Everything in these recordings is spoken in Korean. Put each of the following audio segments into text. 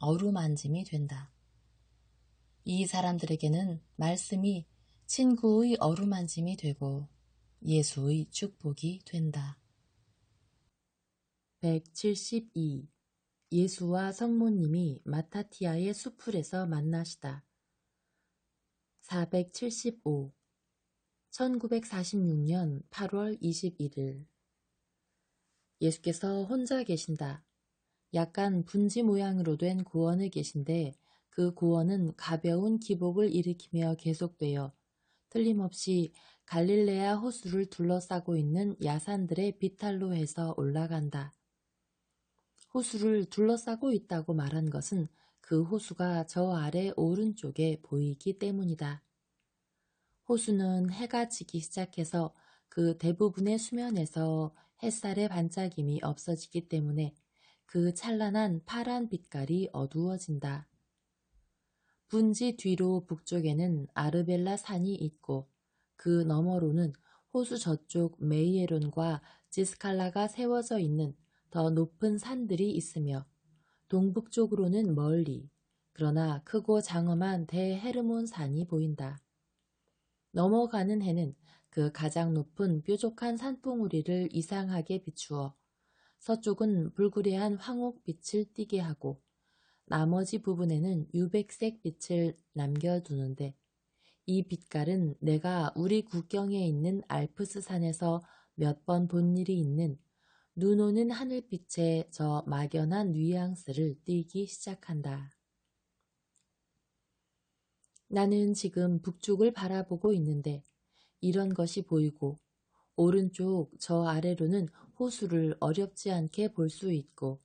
어루만짐이 된다. 이 사람들에게는 말씀이 친구의 어루만짐이 되고 예수의 축복이 된다. 172. 예수와 성모님이 마타티아의 수풀에서 만나시다. 475. 1946년 8월 21일 예수께서 혼자 계신다. 약간 분지 모양으로 된 구원을 계신데 그 구원은 가벼운 기복을 일으키며 계속되어 틀림없이 갈릴레아 호수를 둘러싸고 있는 야산들의 비탈로 해서 올라간다. 호수를 둘러싸고 있다고 말한 것은 그 호수가 저 아래 오른쪽에 보이기 때문이다. 호수는 해가 지기 시작해서 그 대부분의 수면에서 햇살의 반짝임이 없어지기 때문에 그 찬란한 파란 빛깔이 어두워진다. 분지 뒤로 북쪽에는 아르벨라 산이 있고 그 너머로는 호수 저쪽 메이에론과 지스칼라가 세워져 있는 더 높은 산들이 있으며 동북쪽으로는 멀리 그러나 크고 장엄한 대헤르몬 산이 보인다. 넘어가는 해는 그 가장 높은 뾰족한 산봉우리를 이상하게 비추어 서쪽은 불그레한 황옥빛을 띠게 하고 나머지 부분에는 유백색 빛을 남겨두는데 이 빛깔은 내가 우리 국경에 있는 알프스 산에서 몇 번 본 일이 있는 눈 오는 하늘빛의 저 막연한 뉘앙스를 띠기 시작한다. 나는 지금 북쪽을 바라보고 있는데 이런 것이 보이고 오른쪽 저 아래로는 호수를 어렵지 않게 볼 수 있고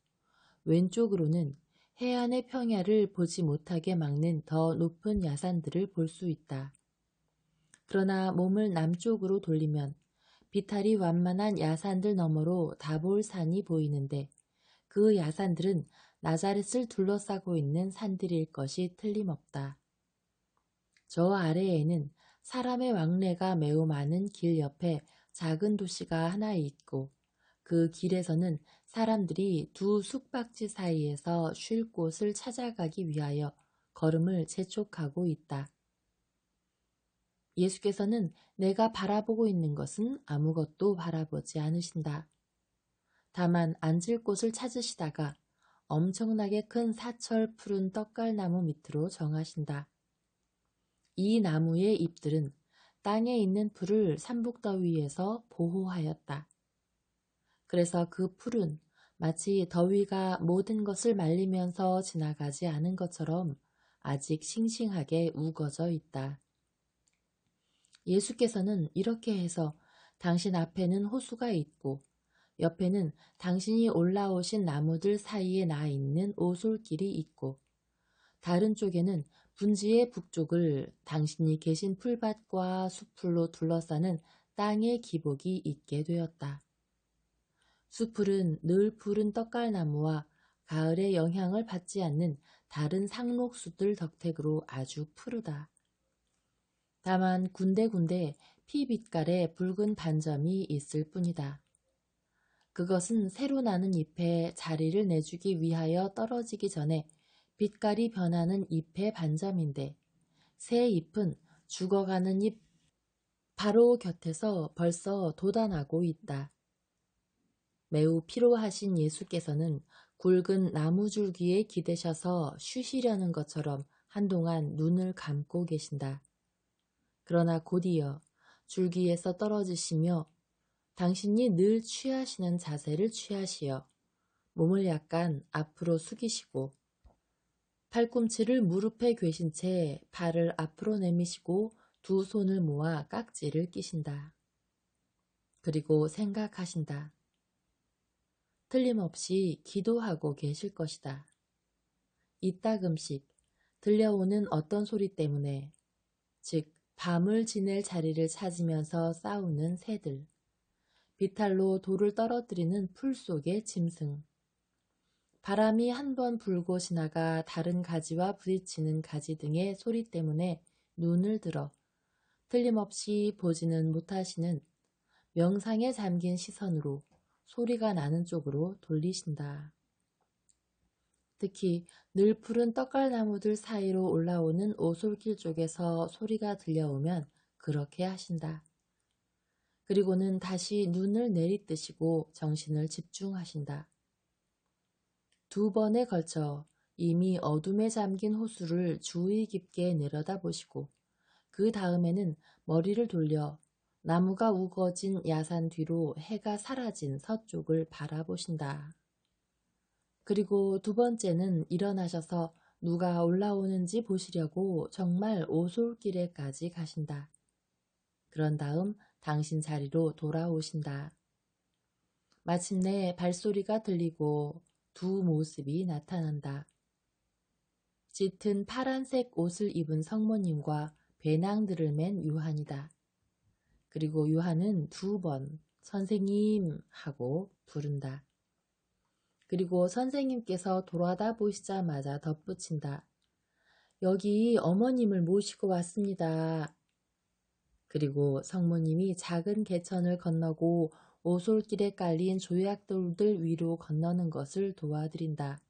왼쪽으로는 해안의 평야를 보지 못하게 막는 더 높은 야산들을 볼 수 있다. 그러나 몸을 남쪽으로 돌리면 비탈이 완만한 야산들 너머로 다볼 산이 보이는데 그 야산들은 나자렛을 둘러싸고 있는 산들일 것이 틀림없다. 저 아래에는 사람의 왕래가 매우 많은 길 옆에 작은 도시가 하나 있고 그 길에서는 사람들이 두 숙박지 사이에서 쉴 곳을 찾아가기 위하여 걸음을 재촉하고 있다. 예수께서는 내가 바라보고 있는 것은 아무것도 바라보지 않으신다. 다만 앉을 곳을 찾으시다가 엄청나게 큰 사철 푸른 떡갈나무 밑으로 정하신다. 이 나무의 잎들은 땅에 있는 풀을 산복더위에서 보호하였다. 그래서 그 풀은 마치 더위가 모든 것을 말리면서 지나가지 않은 것처럼 아직 싱싱하게 우거져 있다. 예수께서는 이렇게 해서 당신 앞에는 호수가 있고 옆에는 당신이 올라오신 나무들 사이에 나 있는 오솔길이 있고 다른 쪽에는 분지의 북쪽을 당신이 계신 풀밭과 수풀로 둘러싸는 땅의 기복이 있게 되었다. 수풀은 늘 푸른 떡갈나무와 가을의 영향을 받지 않는 다른 상록수들 덕택으로 아주 푸르다. 다만 군데군데 피빛깔의 붉은 반점이 있을 뿐이다. 그것은 새로 나는 잎에 자리를 내주기 위하여 떨어지기 전에 빛깔이 변하는 잎의 반점인데 새 잎은 죽어가는 잎 바로 곁에서 벌써 돋아나고 있다. 매우 피로하신 예수께서는 굵은 나무줄기에 기대셔서 쉬시려는 것처럼 한동안 눈을 감고 계신다. 그러나 곧이어 줄기에서 떨어지시며 당신이 늘 취하시는 자세를 취하시어 몸을 약간 앞으로 숙이시고 팔꿈치를 무릎에 괴신 채 발을 앞으로 내미시고 두 손을 모아 깍지를 끼신다. 그리고 생각하신다. 틀림없이 기도하고 계실 것이다. 이따금씩 들려오는 어떤 소리 때문에, 즉, 밤을 지낼 자리를 찾으면서 싸우는 새들, 비탈로 돌을 떨어뜨리는 풀 속의 짐승, 바람이 한 번 불고 지나가 다른 가지와 부딪히는 가지 등의 소리 때문에 눈을 들어 틀림없이 보지는 못하시는 명상에 잠긴 시선으로 소리가 나는 쪽으로 돌리신다. 특히 늘 푸른 떡갈나무들 사이로 올라오는 오솔길 쪽에서 소리가 들려오면 그렇게 하신다. 그리고는 다시 눈을 내리뜨시고 정신을 집중하신다. 두 번에 걸쳐 이미 어둠에 잠긴 호수를 주의 깊게 내려다보시고 그 다음에는 머리를 돌려 나무가 우거진 야산 뒤로 해가 사라진 서쪽을 바라보신다. 그리고 두 번째는 일어나셔서 누가 올라오는지 보시려고 정말 오솔길에까지 가신다. 그런 다음 당신 자리로 돌아오신다. 마침내 발소리가 들리고 두 모습이 나타난다. 짙은 파란색 옷을 입은 성모님과 배낭들을 맨 유한이다. 그리고 유한은 두 번 선생님 하고 부른다. 그리고 선생님께서 돌아다 보시자마자 덧붙인다. 여기 어머님을 모시고 왔습니다. 그리고 성모님이 작은 개천을 건너고 오솔길에 깔린 조약돌들 위로 건너는 것을 도와드린다.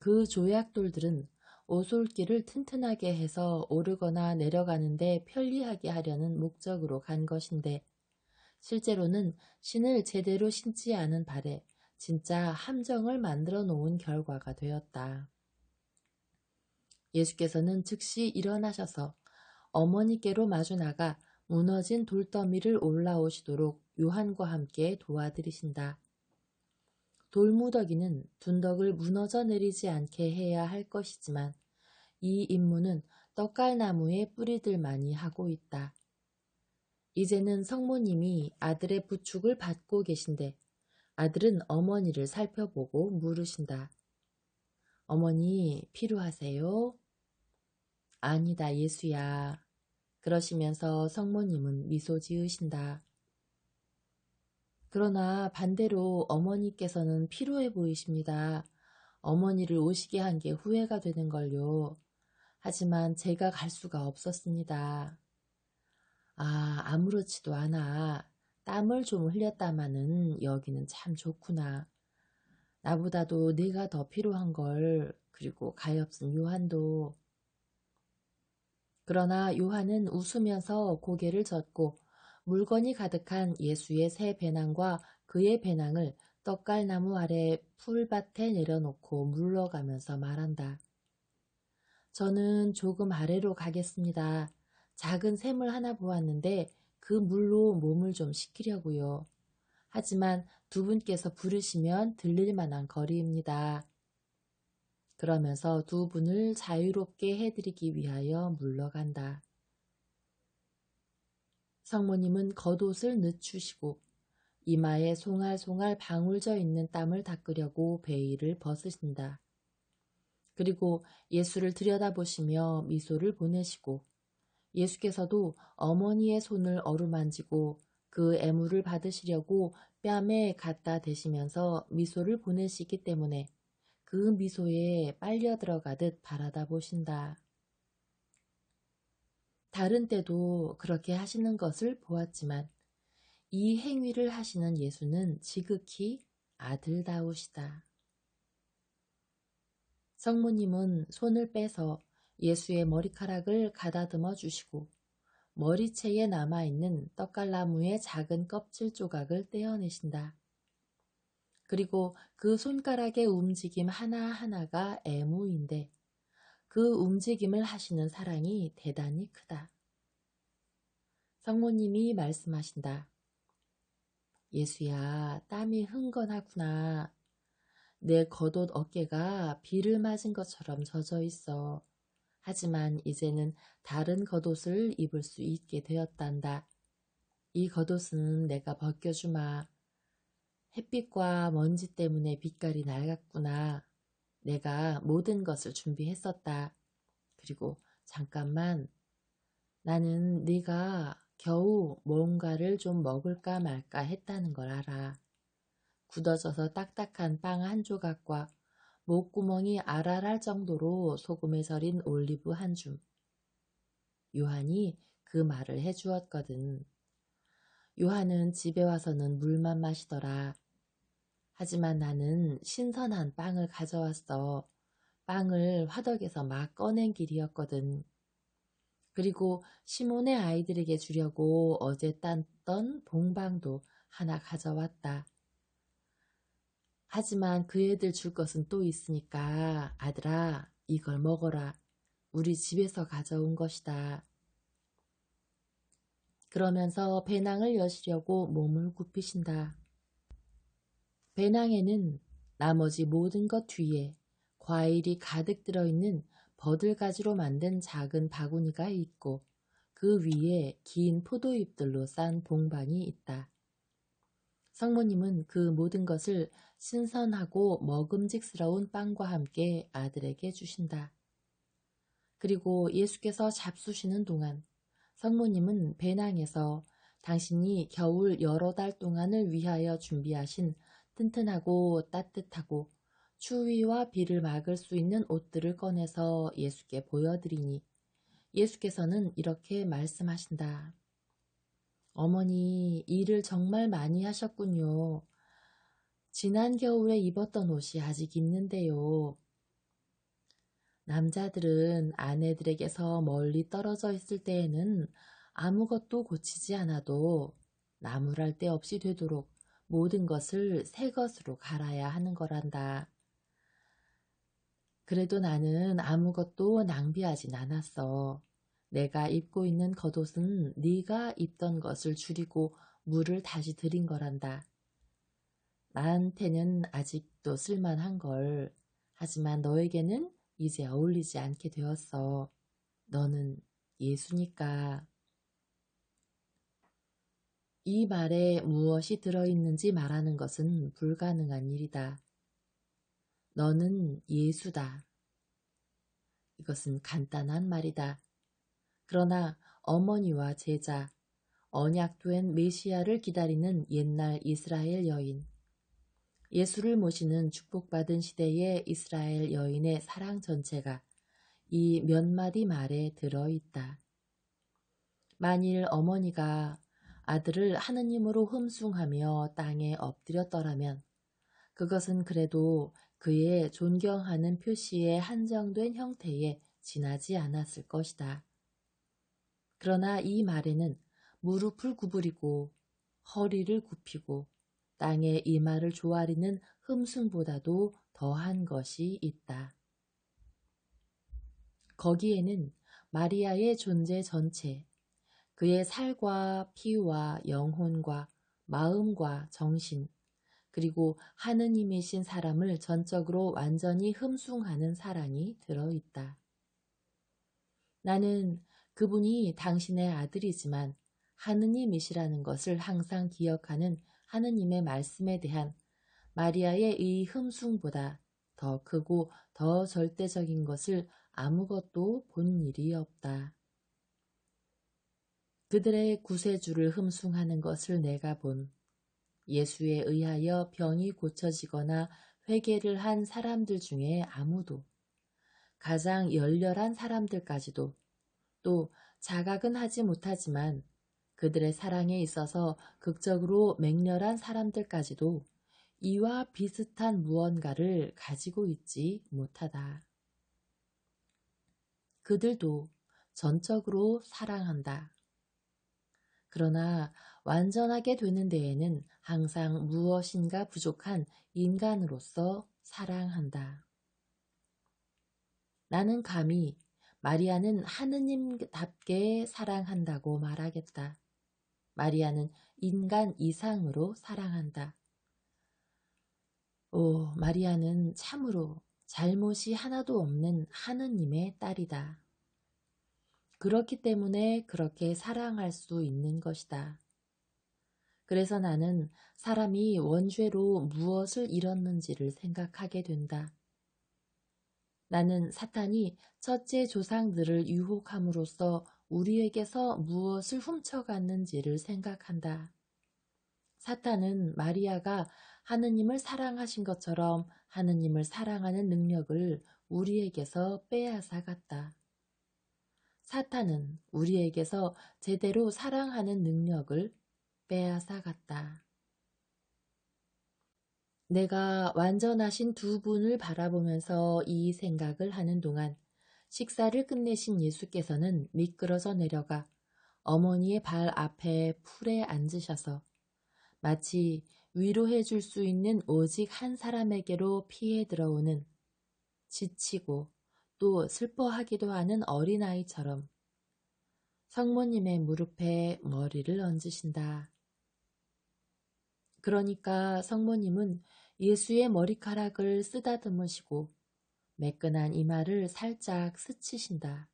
그 조약돌들은 오솔길을 튼튼하게 해서 오르거나 내려가는데 편리하게 하려는 목적으로 간 것인데 실제로는 신을 제대로 신지 않은 발에 진짜 함정을 만들어 놓은 결과가 되었다. 예수께서는 즉시 일어나셔서 어머니께로 마주 나가 무너진 돌더미를 올라오시도록 요한과 함께 도와드리신다. 돌무더기는 둔덕을 무너져 내리지 않게 해야 할 것이지만 이 임무는 떡갈나무의 뿌리들만이 하고 있다. 이제는 성모님이 아들의 부축을 받고 계신데 아들은 어머니를 살펴보고 물으신다. 어머니 필요하세요? 아니다 예수야. 그러시면서 성모님은 미소 지으신다. 그러나 반대로 어머니께서는 피로해 보이십니다. 어머니를 오시게 한 게 후회가 되는 걸요. 하지만 제가 갈 수가 없었습니다. 아, 아무렇지도 않아. 땀을 좀 흘렸다마는 여기는 참 좋구나. 나보다도 내가 더 필요한 걸, 그리고 가엾은 요한도. 그러나 요한은 웃으면서 고개를 젓고 물건이 가득한 예수의 새 배낭과 그의 배낭을 떡갈나무 아래 풀밭에 내려놓고 물러가면서 말한다. 저는 조금 아래로 가겠습니다. 작은 샘을 하나 보았는데 그 물로 몸을 좀 식히려고요. 하지만 두 분께서 부르시면 들릴 만한 거리입니다. 그러면서 두 분을 자유롭게 해드리기 위하여 물러간다. 성모님은 겉옷을 늦추시고 이마에 송알송알 방울져 있는 땀을 닦으려고 베일을 벗으신다. 그리고 예수를 들여다보시며 미소를 보내시고 예수께서도 어머니의 손을 어루만지고 그 애물을 받으시려고 뺨에 갖다 대시면서 미소를 보내시기 때문에 그 미소에 빨려 들어가듯 바라다 보신다. 다른 때도 그렇게 하시는 것을 보았지만 이 행위를 하시는 예수는 지극히 아들다우시다. 성모님은 손을 빼서 예수의 머리카락을 가다듬어 주시고 머리채에 남아있는 떡갈나무의 작은 껍질 조각을 떼어내신다. 그리고 그 손가락의 움직임 하나하나가 애무인데 그 움직임을 하시는 사랑이 대단히 크다. 성모님이 말씀하신다. 예수야, 땀이 흥건하구나. 내 겉옷 어깨가 비를 맞은 것처럼 젖어 있어. 하지만 이제는 다른 겉옷을 입을 수 있게 되었단다. 이 겉옷은 내가 벗겨주마. 햇빛과 먼지 때문에 빛깔이 낡았구나. 내가 모든 것을 준비했었다. 그리고 잠깐만 나는 네가 겨우 뭔가를 좀 먹을까 말까 했다는 걸 알아. 굳어져서 딱딱한 빵 한 조각과 목구멍이 알알할 정도로 소금에 절인 올리브 한 줌. 요한이 그 말을 해주었거든. 요한은 집에 와서는 물만 마시더라. 하지만 나는 신선한 빵을 가져왔어. 빵을 화덕에서 막 꺼낸 길이었거든. 그리고 시몬의 아이들에게 주려고 어제 땄던 봉방도 하나 가져왔다. 하지만 그 애들 줄 것은 또 있으니까 아들아 이걸 먹어라. 우리 집에서 가져온 것이다. 그러면서 배낭을 여시려고 몸을 굽히신다. 배낭에는 나머지 모든 것 뒤에 과일이 가득 들어있는 버들가지로 만든 작은 바구니가 있고 그 위에 긴 포도잎들로 싼 봉방이 있다. 성모님은 그 모든 것을 신선하고 먹음직스러운 빵과 함께 아들에게 주신다. 그리고 예수께서 잡수시는 동안 성모님은 배낭에서 당신이 겨울 여러 달 동안을 위하여 준비하신 튼튼하고 따뜻하고 추위와 비를 막을 수 있는 옷들을 꺼내서 예수께 보여드리니 예수께서는 이렇게 말씀하신다. 어머니, 일을 정말 많이 하셨군요. 지난 겨울에 입었던 옷이 아직 있는데요. 남자들은 아내들에게서 멀리 떨어져 있을 때에는 아무것도 고치지 않아도 나무랄 데 없이 되도록 모든 것을 새 것으로 갈아야 하는 거란다. 그래도 나는 아무것도 낭비하진 않았어. 내가 입고 있는 겉옷은 네가 입던 것을 줄이고 물을 다시 들인 거란다. 나한테는 아직도 쓸만한 걸. 하지만 너에게는 이제 어울리지 않게 되었어. 너는 예수니까. 이 말에 무엇이 들어있는지 말하는 것은 불가능한 일이다. 너는 예수다. 이것은 간단한 말이다. 그러나 어머니와 제자, 언약된 메시아를 기다리는 옛날 이스라엘 여인, 예수를 모시는 축복받은 시대의 이스라엘 여인의 사랑 전체가 이 몇 마디 말에 들어있다. 만일 어머니가 아들을 하느님으로 흠숭하며 땅에 엎드렸더라면 그것은 그래도 그의 존경하는 표시에 한정된 형태에 지나지 않았을 것이다. 그러나 이 말에는 무릎을 구부리고 허리를 굽히고 땅의 이마를 조아리는 흠숭보다도 더한 것이 있다. 거기에는 마리아의 존재 전체, 그의 살과 피와 영혼과 마음과 정신, 그리고 하느님이신 사람을 전적으로 완전히 흠숭하는 사랑이 들어있다. 나는 그분이 당신의 아들이지만 하느님이시라는 것을 항상 기억하는 하느님의 말씀에 대한 마리아의 이 흠숭보다 더 크고 더 절대적인 것을 아무것도 본 일이 없다. 그들의 구세주를 흠숭하는 것을 내가 본 예수에 의하여 병이 고쳐지거나 회개를 한 사람들 중에 아무도 가장 열렬한 사람들까지도 또 자각은 하지 못하지만 그들의 사랑에 있어서 극적으로 맹렬한 사람들까지도 이와 비슷한 무언가를 가지고 있지 못하다. 그들도 전적으로 사랑한다. 그러나 완전하게 되는 데에는 항상 무엇인가 부족한 인간으로서 사랑한다. 나는 감히 마리아는 하느님답게 사랑한다고 말하겠다. 마리아는 인간 이상으로 사랑한다. 오, 마리아는 참으로 잘못이 하나도 없는 하느님의 딸이다. 그렇기 때문에 그렇게 사랑할 수 있는 것이다. 그래서 나는 사람이 원죄로 무엇을 잃었는지를 생각하게 된다. 나는 사탄이 첫째 조상들을 유혹함으로써 우리에게서 무엇을 훔쳐갔는지를 생각한다. 사탄은 마리아가 하느님을 사랑하신 것처럼 하느님을 사랑하는 능력을 우리에게서 빼앗아 갔다. 사탄은 우리에게서 제대로 사랑하는 능력을 빼앗아 갔다. 내가 완전하신 두 분을 바라보면서 이 생각을 하는 동안 식사를 끝내신 예수께서는 미끄러져 내려가 어머니의 발 앞에 풀에 앉으셔서 마치 위로해 줄 수 있는 오직 한 사람에게로 피해 들어오는 지치고 또 슬퍼하기도 하는 어린아이처럼 성모님의 무릎에 머리를 얹으신다. 그러니까 성모님은 예수의 머리카락을 쓰다듬으시고 매끈한 이마를 살짝 스치신다.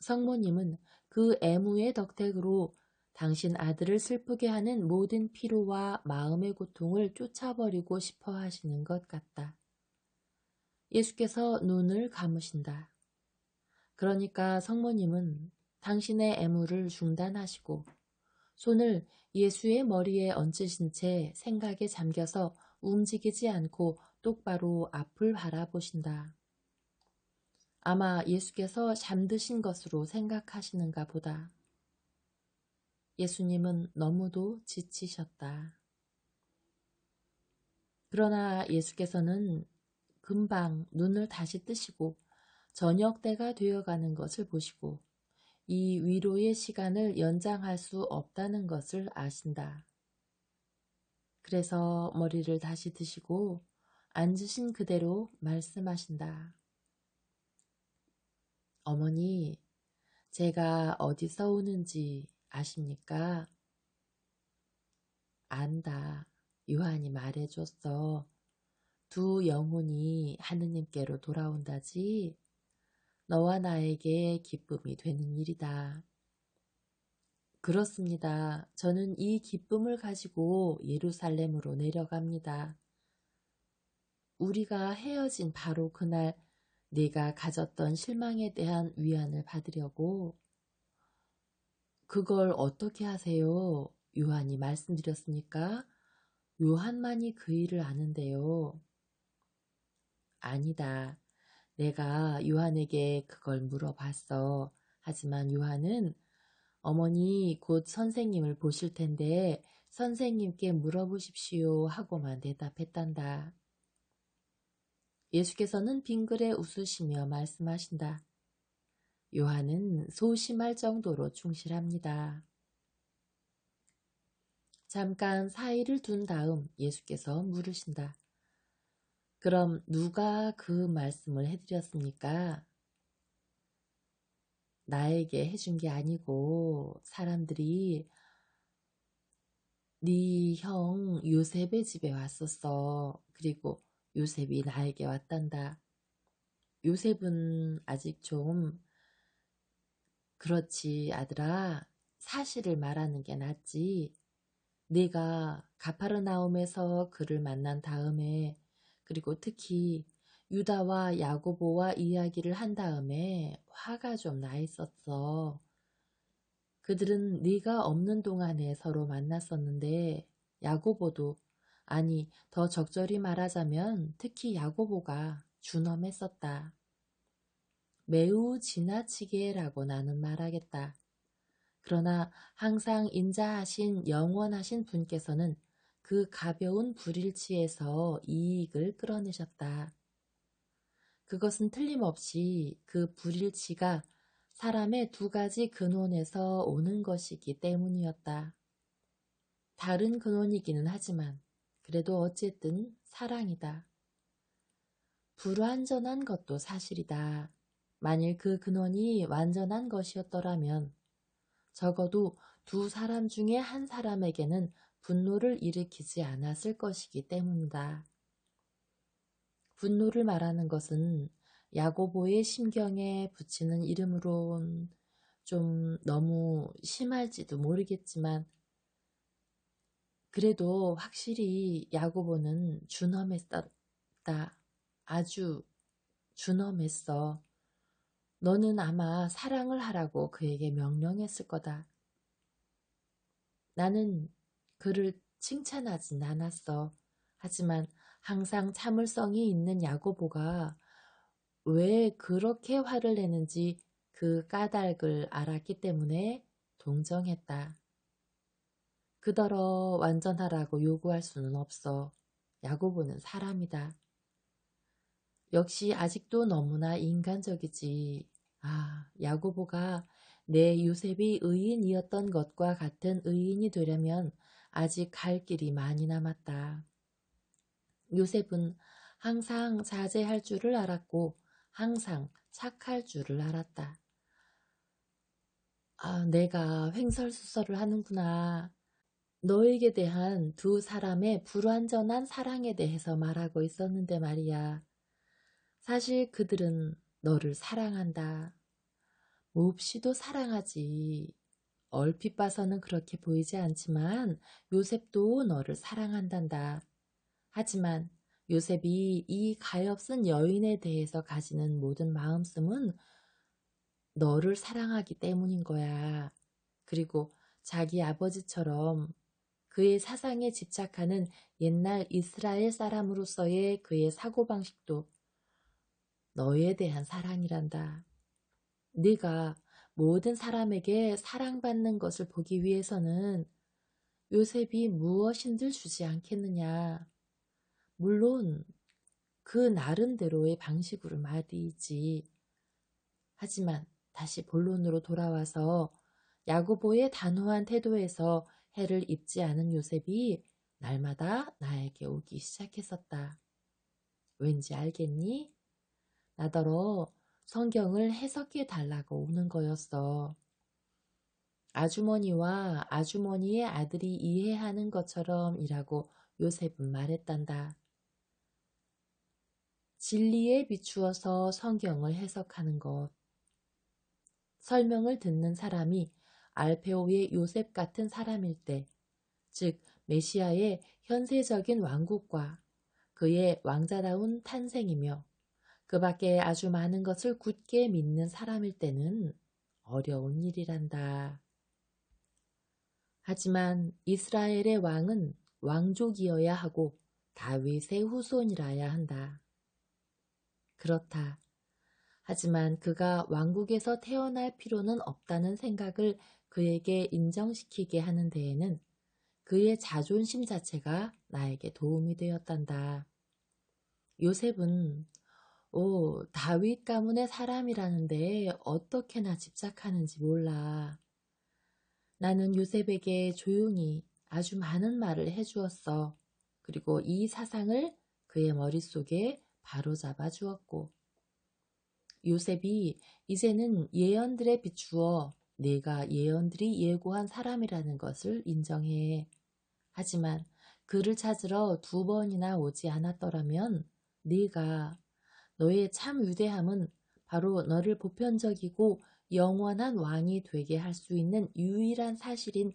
성모님은 그 애무의 덕택으로 당신 아들을 슬프게 하는 모든 피로와 마음의 고통을 쫓아버리고 싶어 하시는 것 같다. 예수께서 눈을 감으신다. 그러니까 성모님은 당신의 애무를 중단하시고 손을 예수의 머리에 얹으신 채 생각에 잠겨서 움직이지 않고 똑바로 앞을 바라보신다. 아마 예수께서 잠드신 것으로 생각하시는가 보다. 예수님은 너무도 지치셨다. 그러나 예수께서는 금방 눈을 다시 뜨시고 저녁 때가 되어가는 것을 보시고 이 위로의 시간을 연장할 수 없다는 것을 아신다. 그래서 머리를 다시 드시고 앉으신 그대로 말씀하신다. 어머니, 제가 어디서 오는지 아십니까? 안다. 요한이 말해줬어. 두 영혼이 하느님께로 돌아온다지. 너와 나에게 기쁨이 되는 일이다. 그렇습니다. 저는 이 기쁨을 가지고 예루살렘으로 내려갑니다. 우리가 헤어진 바로 그날 네가 가졌던 실망에 대한 위안을 받으려고 그걸 어떻게 하세요? 요한이 말씀드렸습니까? 요한만이 그 일을 아는데요. 아니다. 내가 요한에게 그걸 물어봤어. 하지만 요한은 어머니 곧 선생님을 보실 텐데 선생님께 물어보십시오 하고만 대답했단다. 예수께서는 빙그레 웃으시며 말씀하신다. 요한은 소심할 정도로 충실합니다. 잠깐 사이를 둔 다음 예수께서 물으신다. 그럼 누가 그 말씀을 해드렸습니까? 나에게 해준 게 아니고 사람들이 네 형 요셉의 집에 왔었어. 그리고 요셉이 나에게 왔단다. 요셉은 아직 좀 그렇지 아들아 사실을 말하는 게 낫지. 네가 가파르나움에서 그를 만난 다음에 그리고 특히 유다와 야고보와 이야기를 한 다음에 화가 좀 나 있었어. 그들은 네가 없는 동안에 서로 만났었는데 야고보도 아니 더 적절히 말하자면 특히 야고보가 준엄했었다. 매우 지나치게 라고 나는 말하겠다. 그러나 항상 인자하신 영원하신 분께서는 그 가벼운 불일치에서 이익을 끌어내셨다. 그것은 틀림없이 그 불일치가 사람의 두 가지 근원에서 오는 것이기 때문이었다. 다른 근원이기는 하지만 그래도 어쨌든 사랑이다. 불완전한 것도 사실이다. 만일 그 근원이 완전한 것이었더라면 적어도 두 사람 중에 한 사람에게는 분노를 일으키지 않았을 것이기 때문이다. 분노를 말하는 것은 야고보의 심경에 붙이는 이름으론 좀 너무 심할지도 모르겠지만 그래도 확실히 야고보는 준엄했었다. 아주 준엄했어. 너는 아마 사랑을 하라고 그에게 명령했을 거다. 나는 그를 칭찬하진 않았어. 하지만 항상 참을성이 있는 야고보가 왜 그렇게 화를 내는지 그 까닭을 알았기 때문에 동정했다. 그더러 완전하라고 요구할 수는 없어. 야고보는 사람이다. 역시 아직도 너무나 인간적이지. 아, 야고보가 내 요셉이 의인이었던 것과 같은 의인이 되려면 아직 갈 길이 많이 남았다. 요셉은 항상 자제할 줄을 알았고 항상 착할 줄을 알았다. 아, 내가 횡설수설을 하는구나. 너에게 대한 두 사람의 불완전한 사랑에 대해서 말하고 있었는데 말이야. 사실 그들은 너를 사랑한다. 몹시도 사랑하지. 얼핏 봐서는 그렇게 보이지 않지만 요셉도 너를 사랑한단다. 하지만 요셉이 이 가엾은 여인에 대해서 가지는 모든 마음씀은 너를 사랑하기 때문인 거야. 그리고 자기 아버지처럼 그의 사상에 집착하는 옛날 이스라엘 사람으로서의 그의 사고방식도 너에 대한 사랑이란다. 네가 모든 사람에게 사랑받는 것을 보기 위해서는 요셉이 무엇인들 주지 않겠느냐. 물론 그 나름대로의 방식으로 말이지. 하지만 다시 본론으로 돌아와서 야고보의 단호한 태도에서 해를 입지 않은 요셉이 날마다 나에게 오기 시작했었다. 왠지 알겠니? 나더러 성경을 해석해 달라고 오는 거였어. 아주머니와 아주머니의 아들이 이해하는 것처럼이라고 요셉은 말했단다. 진리에 비추어서 성경을 해석하는 것. 설명을 듣는 사람이 알페오의 요셉 같은 사람일 때, 즉 메시아의 현세적인 왕국과 그의 왕자다운 탄생이며 그 밖에 아주 많은 것을 굳게 믿는 사람일 때는 어려운 일이란다. 하지만 이스라엘의 왕은 왕족이어야 하고 다윗의 후손이라야 한다. 그렇다. 하지만 그가 왕국에서 태어날 필요는 없다는 생각을 그에게 인정시키게 하는 데에는 그의 자존심 자체가 나에게 도움이 되었단다. 요셉은 오, 다윗 가문의 사람이라는데 어떻게나 집착하는지 몰라. 나는 요셉에게 조용히 아주 많은 말을 해주었어. 그리고 이 사상을 그의 머릿속에 바로 잡아 주었고. 요셉이 이제는 예언들에 비추어 내가 예언들이 예고한 사람이라는 것을 인정해. 하지만 그를 찾으러 두 번이나 오지 않았더라면 네가 너의 참 위대함은 바로 너를 보편적이고 영원한 왕이 되게 할 수 있는 유일한 사실인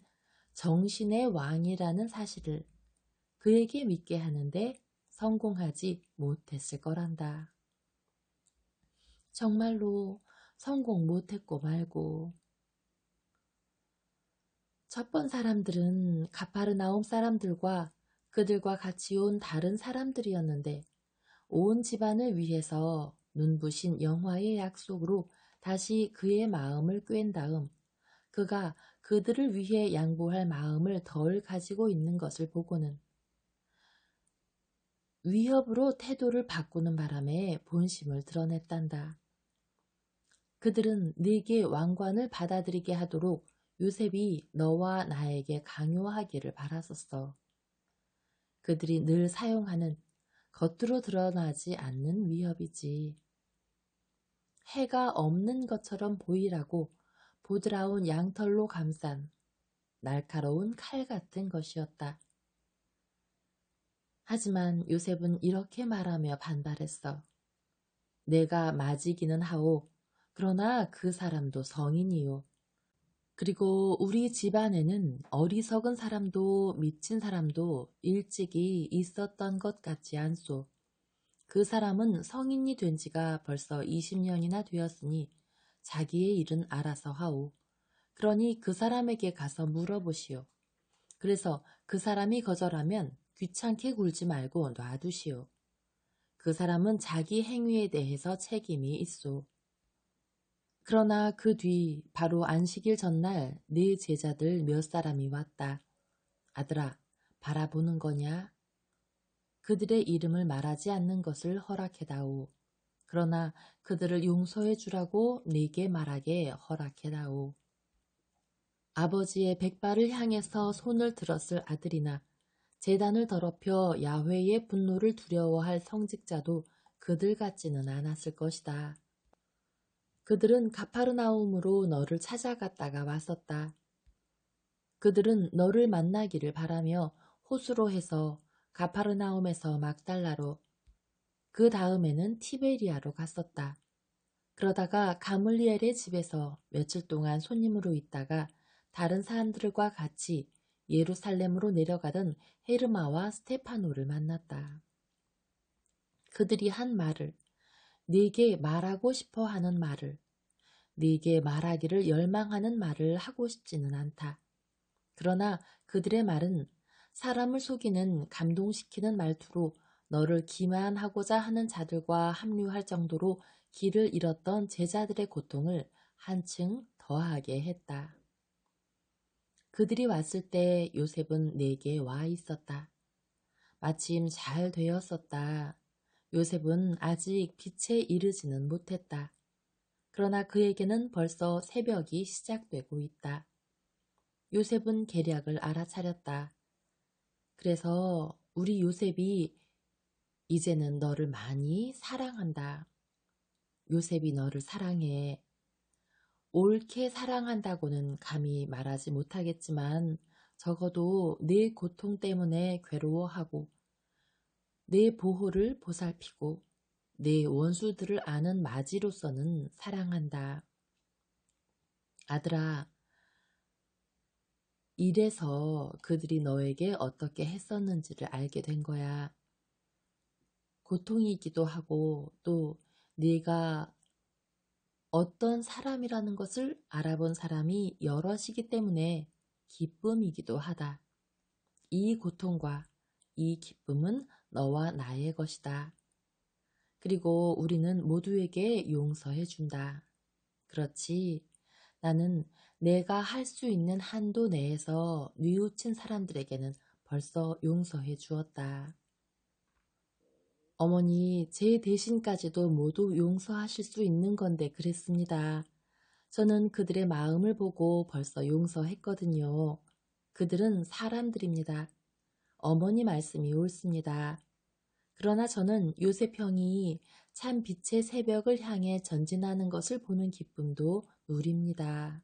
정신의 왕이라는 사실을 그에게 믿게 하는데 성공하지 못했을 거란다. 정말로 성공 못했고 말고 첫번 사람들은 가파르나움 사람들과 그들과 같이 온 다른 사람들이었는데 온 집안을 위해서 눈부신 영화의 약속으로 다시 그의 마음을 꿰은 다음 그가 그들을 위해 양보할 마음을 덜 가지고 있는 것을 보고는 위협으로 태도를 바꾸는 바람에 본심을 드러냈단다. 그들은 네게 왕관을 받아들이게 하도록 요셉이 너와 나에게 강요하기를 바랐었어. 그들이 늘 사용하는 겉으로 드러나지 않는 위협이지. 해가 없는 것처럼 보이라고 보드라운 양털로 감싼 날카로운 칼 같은 것이었다. 하지만 요셉은 이렇게 말하며 반발했어. 내가 맞이기는 하오. 그러나 그 사람도 성인이요. 그리고 우리 집안에는 어리석은 사람도 미친 사람도 일찍이 있었던 것 같지 않소. 그 사람은 성인이 된 지가 벌써 20년이나 되었으니 자기의 일은 알아서 하오. 그러니 그 사람에게 가서 물어보시오. 그래서 그 사람이 거절하면 귀찮게 굴지 말고 놔두시오. 그 사람은 자기 행위에 대해서 책임이 있소. 그러나 그 뒤 바로 안식일 전날 네 제자들 몇 사람이 왔다. 아들아, 바라보는 거냐? 그들의 이름을 말하지 않는 것을 허락해다오. 그러나 그들을 용서해 주라고 네게 말하게 허락해다오. 아버지의 백발을 향해서 손을 들었을 아들이나 재단을 더럽혀 야훼의 분노를 두려워할 성직자도 그들 같지는 않았을 것이다. 그들은 가파르나움으로 너를 찾아갔다가 왔었다. 그들은 너를 만나기를 바라며 호수로 해서 가파르나움에서 막달라로 그 다음에는 티베리아로 갔었다. 그러다가 가물리엘의 집에서 며칠 동안 손님으로 있다가 다른 사람들과 같이 예루살렘으로 내려가던 헤르마와 스테파노를 만났다. 그들이 한 말을 네게 말하고 싶어 하는 말을 네게 말하기를 열망하는 말을 하고 싶지는 않다. 그러나 그들의 말은 사람을 속이는 감동시키는 말투로 너를 기만하고자 하는 자들과 합류할 정도로 길을 잃었던 제자들의 고통을 한층 더하게 했다. 그들이 왔을 때 요셉은 내게 와 있었다. 마침 잘 되었었다. 요셉은 아직 빛에 이르지는 못했다. 그러나 그에게는 벌써 새벽이 시작되고 있다. 요셉은 계략을 알아차렸다. 그래서 우리 요셉이 이제는 너를 많이 사랑한다. 요셉이 너를 사랑해. 옳게 사랑한다고는 감히 말하지 못하겠지만 적어도 내 고통 때문에 괴로워하고 내 보호를 보살피고 내 원수들을 아는 마지로서는 사랑한다. 아들아, 이래서 그들이 너에게 어떻게 했었는지를 알게 된 거야. 고통이기도 하고 또 네가 어떤 사람이라는 것을 알아본 사람이 여럿이기 때문에 기쁨이기도 하다. 이 고통과 이 기쁨은 너와 나의 것이다. 그리고 우리는 모두에게 용서해 준다. 그렇지. 나는 내가 할 수 있는 한도 내에서 뉘우친 사람들에게는 벌써 용서해 주었다. 어머니, 제 대신까지도 모두 용서하실 수 있는 건데 그랬습니다. 저는 그들의 마음을 보고 벌써 용서했거든요. 그들은 사람들입니다. 어머니 말씀이 옳습니다. 그러나 저는 요셉 형이 참 빛의 새벽을 향해 전진하는 것을 보는 기쁨도 누립니다.